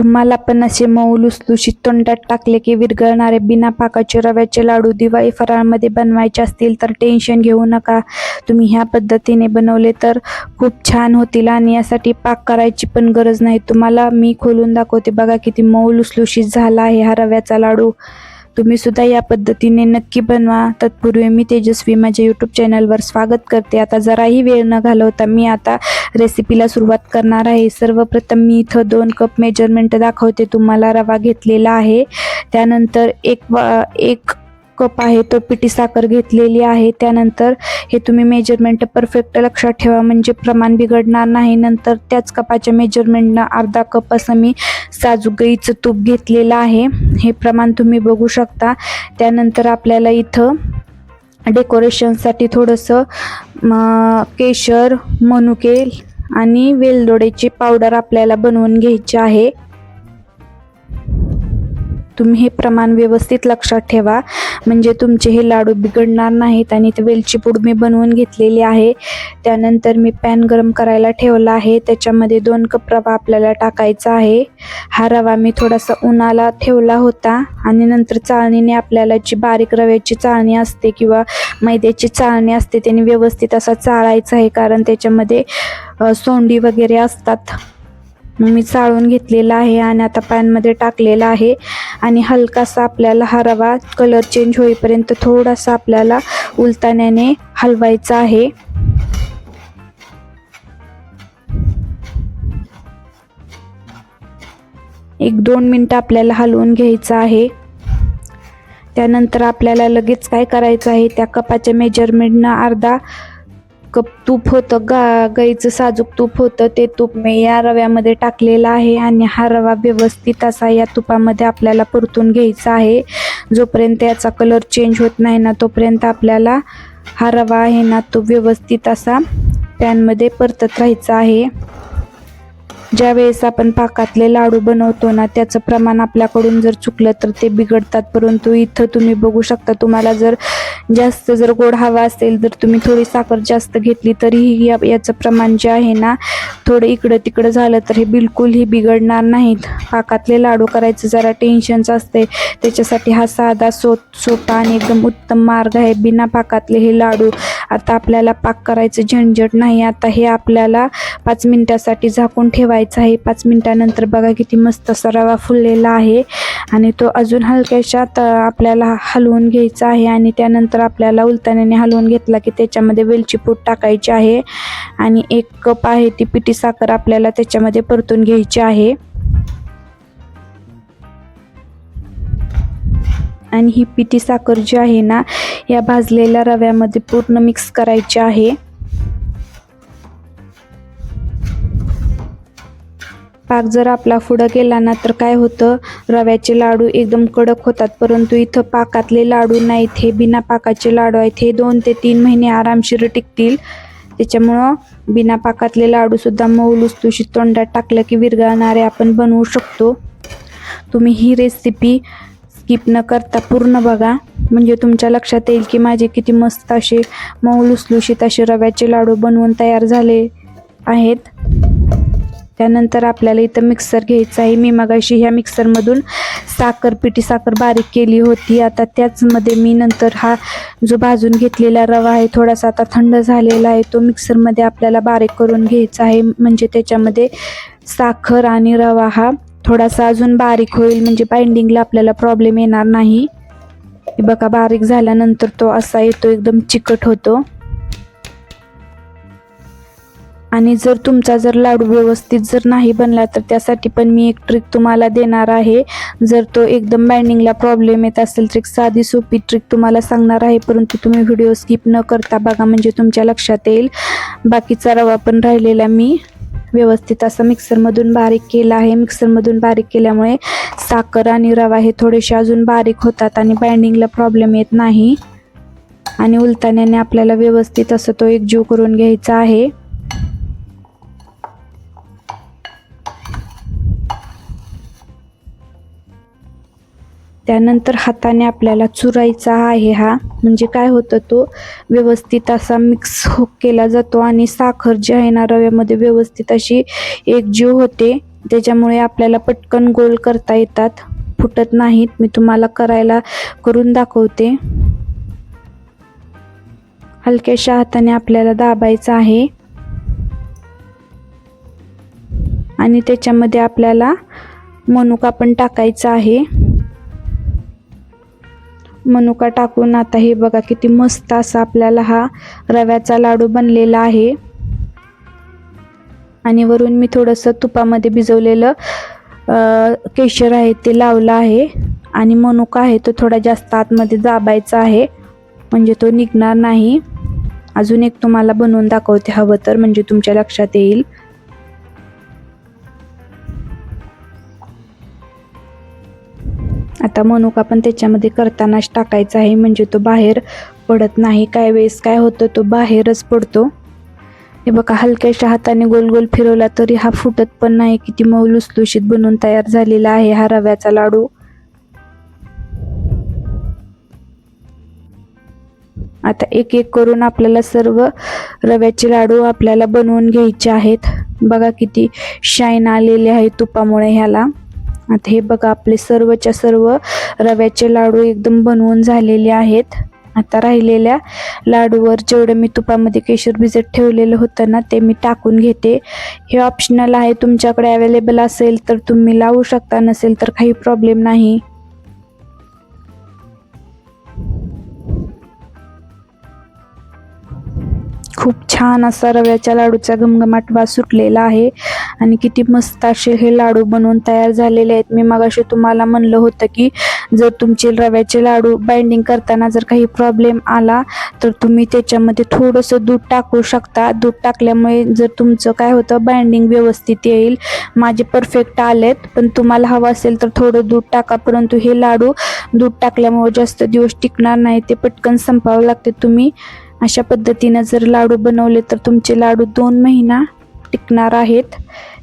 तुम्हाला पण असे मऊ लुसलुशीत तोंडात टाकले की विरघळणारे बिना पाकाचे रव्याचे लाडू दिवाळी फराळमध्ये बनवायचे असतील तर टेन्शन घेऊ नका. तुम्ही ह्या पद्धतीने बनवले तर खूप छान होतील आणि यासाठी पाक करायची पण गरज नाही. तुम्हाला मी खोलून दाखवते. बघा किती मऊ लुसलुशीत झाला आहे हा रव्याचा लाडू. तुम्ही सुद्धा या पद्धतीने नक्की बनवा. तत्पूर्वी मी तेजस्वी माझ्या यूट्यूब चॅनलवर स्वागत करते. आता जराही वेळ न घालवता मी आता रेसिपीला सुरुवात करणार आहे. सर्वप्रथम मी इथं दोन कप मेजरमेंट दाखवते. तुम्हाला रवा घेतलेला आहे. त्यानंतर एक वा एक कप आहे तो पिटी साखर घेतलेली आहे. त्यानंतर हे तुम्ही मेजरमेंट परफेक्ट लक्षात ठेवा. म्हणजे प्रमाण बिघडणार नाही. नंतर त्याच कपाच्या मेजरमेंटनं अर्धा कप असं मी साजूक गाईचं तूप घेतलेलं आहे. हे प्रमाण तुम्ही बघू शकता. त्यानंतर आपल्याला इथं डेकोरेशनसाठी थोडंसं केशर मनुके आणि वेलदोड्याची पावडर आपल्याला बनवून घ्यायची आहे. तुम्ही हे प्रमाण व्यवस्थित लक्षात ठेवा. म्हणजे तुमचे हे लाडू बिघडणार नाहीत आणि ते वेलची पूड मी बनवून घेतलेली आहे. त्यानंतर मी पॅन गरम करायला ठेवला आहे. त्याच्यामध्ये दोन कप रवा आपल्याला टाकायचा आहे. हा रवा मी थोडासा उन्हाला ठेवला होता आणि नंतर चाळणीने आपल्याला जी बारीक रव्याची चाळणी असते किंवा मैद्याची चाळणी असते त्याने व्यवस्थित असा चाळायचा आहे कारण त्याच्यामध्ये सोंडी वगैरे असतात. मी चाळून घेतलेला आहे आणि आता पॅनमध्ये टाकलेला आहे. आणि हलकासा आपल्याला हा रवा कलर चेंज होईपर्यंत थोडासा आपल्याला उलताण्याने हलवायचा आहे. एक दोन मिनटं आपल्याला हलवून घ्यायचं आहे. त्यानंतर आपल्याला लगेच काय करायचं आहे? त्या कपाच्या मेजरमेंटनं अर्धा कप तूप होतं गा गाईचं साजूक तूप होतं ते तूप मी या रव्यामध्ये टाकलेलं आहे आणि हा रवा व्यवस्थित असा या तुपामध्ये आपल्याला परतून घ्यायचा आहे. जोपर्यंत याचा कलर चेंज होत नाही ना तोपर्यंत आपल्याला हा रवा आहे ना तो व्यवस्थित असा पॅनमध्ये परतत राहायचा आहे. ज्या वेळेस आपण पाकातले लाडू बनवतो ना त्याचं प्रमाण आपल्याकडून जर चुकलं तर ते बिघडतात. परंतु इथं तुम्ही बघू शकता तुम्हाला जर जास्त जर गोड हवा असेल तर तुम्ही थोडी साखर जास्त घेतली तरीही या याचं प्रमाण जे आहे ना थोडं इकडं तिकडं झालं तर हे बिलकुलही बिघडणार नाहीत. पाकातले लाडू करायचं जरा टेन्शनच असते त्याच्यासाठी हा साधा सो सोपा आणि एकदम उत्तम मार्ग आहे. बिना पाकातले हे लाडू आता आपल्याला पाक करायचं झंझट नाही. आता हे आपल्याला पाच मिनटासाठी झाकून ठेवायचं आहे. पाच मिनटानंतर बघा किती मस्त असा रवा फुललेला आहे. आणि तो अजून हलक्याशा त आपल्याला हलवून घ्यायचा आहे. आणि त्यानंतर आपल्याला उलताण्याने हलवून घेतला की त्याच्यामध्ये वेलची पूड टाकायची आहे. आणि एक कप आहे ती पिठी साखर आपल्याला त्याच्यामध्ये परतून घ्यायची आहे. आणि ही पिठी साखर जी आहे ना या भाजलेल्या रव्यामध्ये पूर्ण मिक्स करायची आहे. पाक जर आपला पुढं गेला ना तर काय होतं? रव्याचे लाडू एकदम कडक होतात परंतु इथं पाकातले लाडू नाहीत. हे बिना पाकाचे लाडू आहेत. हे दोन ते तीन महिने आरामशीर टिकतील. त्याच्यामुळं बिना पाकातले लाडूसुद्धा मऊ लुसलुशीत तोंडात टाकलं की विरघळणारे आपण बनवू शकतो. तुम्ही ही रेसिपी स्किप न करता पूर्ण बघा. म्हणजे तुमच्या लक्षात येईल की माझे किती मस्त असे मऊ लुसलुशीत असे रव्याचे लाडू बनवून तयार झाले आहेत. त्यानंतर आपल्याला इथं मिक्सर घ्यायचं आहे. मी मगाशी ह्या मिक्सरमधून साखर पिठी साखर बारीक केली होती. आता त्याचमध्ये मी नंतर हा जो भाजून घेतलेला रवा आहे थोडासा आता थंड झालेला आहे तो मिक्सरमध्ये आपल्याला बारीक करून घ्यायचा आहे. म्हणजे त्याच्यामध्ये साखर आणि रवा हा थोडासा अजून बारीक होईल म्हणजे बाइंडिंगला आपल्याला प्रॉब्लेम येणार नाही. बघा बारीक झाल्यानंतर तो असा येतो एकदम चिकट होतो. आणि जर तुमचा जर लाडू व्यवस्थित जर नाही बनला तर त्यासाठी पण मी एक ट्रिक तुम्हाला देणार आहे. जर तो एकदम बाइंडिंगला प्रॉब्लेम येत असेल तर एक साधी सोपी ट्रिक तुम्हाला सांगणार आहे परंतु तुम्ही व्हिडिओ स्किप न करता बघा म्हणजे तुमच्या लक्षात येईल. बाकीचा रवा पण राहिलेला मी. व्यवस्थित असं मिक्सरमधून बारीक केला आहे. मिक्सरमधून बारीक केल्यामुळे साखर आणि रवा हे थोडेसे अजून बारीक होतात आणि बाइंडिंगला प्रॉब्लेम येत नाही. आणि उलताण्याने आपल्याला व्यवस्थित असं तो एकजीव करून घ्यायचा आहे. त्यानंतर हाताने आपल्याला चुरायचा आहे हा. म्हणजे काय होतं तो व्यवस्थित असा मिक्स हो केला जातो आणि साखर जी आहे ना रव्यामध्ये व्यवस्थित अशी एकजीव होते. त्याच्यामुळे आपल्याला पटकन गोल करता येतात. फुटत नाहीत. मी तुम्हाला करायला करून दाखवते. हलक्याशा हाताने आपल्याला दाबायचं आहे. आणि त्याच्यामध्ये आपल्याला मनुका पण टाकायचा आहे. मनुका टाकून आता हे बघा किती मस्त असा आपल्याला हा रव्याचा लाडू बनलेला आहे. आणि वरून मी थोडंसं तुपामध्ये भिजवलेलं केशर आहे ते लावलं आहे. आणि मनुका आहे तो थोडा जास्त आतमध्ये दाबायचा आहे. म्हणजे तो निघणार नाही. अजून एक तुम्हाला बनवून दाखवते हवं तर म्हणजे तुमच्या लक्षात येईल. आता मनुका पण त्याच्यामध्ये करतानाच टाकायचा आहे म्हणजे तो बाहेर पडत नाही. काय वेळेस काय होतं तो बाहेरच पडतो. हे बघा हलक्याशा हाताने गोल गोल फिरवला तरी हा फुटत पण नाही. किती मऊ लुसलुशीत बनून तयार झालेला आहे हा रव्याचा लाडू. आता एक एक करून आपल्याला सर्व रव्याचे लाडू आपल्याला बनवून घ्यायचे आहेत. बघा किती शाईन आलेले आहे तुपामुळे ह्याला. आता हे बघा आपले सर्वच्या सर्व रव्याचे लाडू एकदम बनवून झालेले आहेत. आता राहिलेल्या लाडूवर जेवढं मी तुपामध्ये केशर भिजत ठेवलेलं होतं ना ते मी टाकून घेते. हे ऑप्शनल आहे तुमच्याकडे अवेलेबल असेल तर तुम्ही लावू शकता नसेल तर काही प्रॉब्लेम नाही. खूप छान असा रव्याच्या लाडूचा घमघमाट वास सुटलेला आहे. आणि किती मस्त असे हे लाडू बनवून तयार झालेले आहेत. मी मगाशी तुम्हाला म्हणलं होतं की जर तुमचे रव्याचे लाडू बाइंडिंग करताना जर काही प्रॉब्लेम आला तर तुम्ही त्याच्यामध्ये थोडंसं दूध टाकू शकता. दूध टाकल्यामुळे जर तुमचं काय होतं बाइंडिंग व्यवस्थित येईल. माझे परफेक्ट आलेत पण तुम्हाला हवं असेल तर थोडं दूध टाका. परंतु हे लाडू दूध टाकल्यामुळे जास्त दिवस टिकणार नाही. ते पटकन संपावं लागते तुम्ही. अशा पद्धतीनं जर लाडू बनवले तर तुमचे लाडू दोन महिना टिकणार आहेत.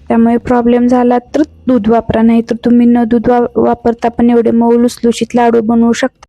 त्यामुळे प्रॉब्लेम झाला तर दूध वापरा नाही तर तुम्ही न दूध वा वापरता पण एवढे मऊ लुसलुशीत लाडू बनवू शकता.